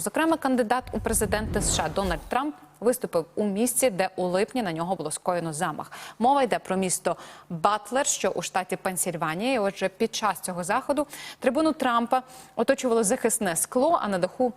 Зокрема, кандидат у президенти США Дональд Трамп виступив у місці, де у липні на нього було скоєно замах. Мова йде про місто Батлер, що у штаті Пенсільванія. І Отже, під час цього заходу трибуну Трампа оточувало захисне скло, а на даху.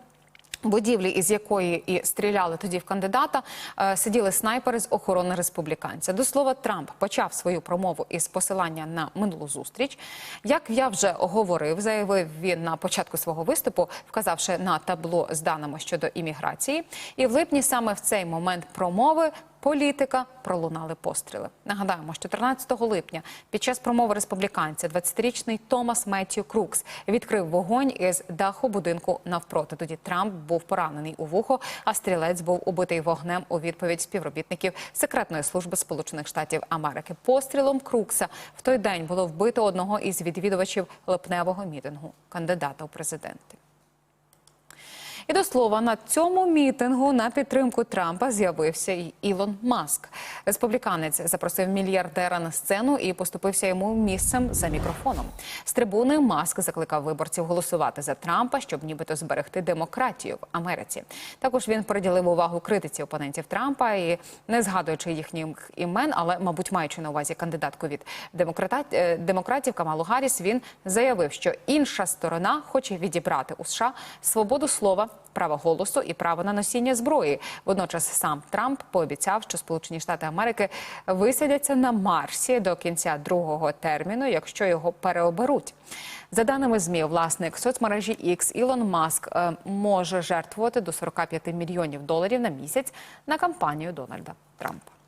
Будівлі, із якої і стріляли тоді в кандидата, е, сиділи снайпери з охорони республіканця. До слова, Трамп почав свою промову із посилання на минулу зустріч. Як я вже говорив, заявив він на початку свого виступу, вказавши на табло з даними щодо імміграції. І в липні саме в цей момент промови політика пролунали постріли. Нагадаємо, що 14 липня під час промови республіканця 20-річний Томас Меттью Крукс відкрив вогонь із даху будинку навпроти. Тоді Трамп був поранений у вухо, а стрілець був убитий вогнем у відповідь співробітників секретної служби Сполучених Штатів Америки. Пострілом Крукса в той день було вбито одного із відвідувачів липневого мітингу кандидата у президенти. І до слова, на цьому мітингу на підтримку Трампа з'явився й Ілон Маск. Республіканець запросив мільярдера на сцену і поступився йому місцем за мікрофоном. З трибуни Маск закликав виборців голосувати за Трампа, щоб нібито зберегти демократію в Америці. Також він приділив увагу критиці опонентів Трампа і не згадуючи їхніх імен, але, мабуть, маючи на увазі кандидатку від е, демократів Камалу Гарріс, він заявив, що інша сторона хоче відібрати у США свободу слова право голосу і право на носіння зброї. Водночас сам Трамп пообіцяв, що Сполучені Штати Америки висадяться на Марсі до кінця другого терміну, якщо його переоберуть. За даними змі, власник соцмережі X Ілон Маск е, може жертвувати до 45 мільйонів доларів на місяць на кампанію Дональда Трампа.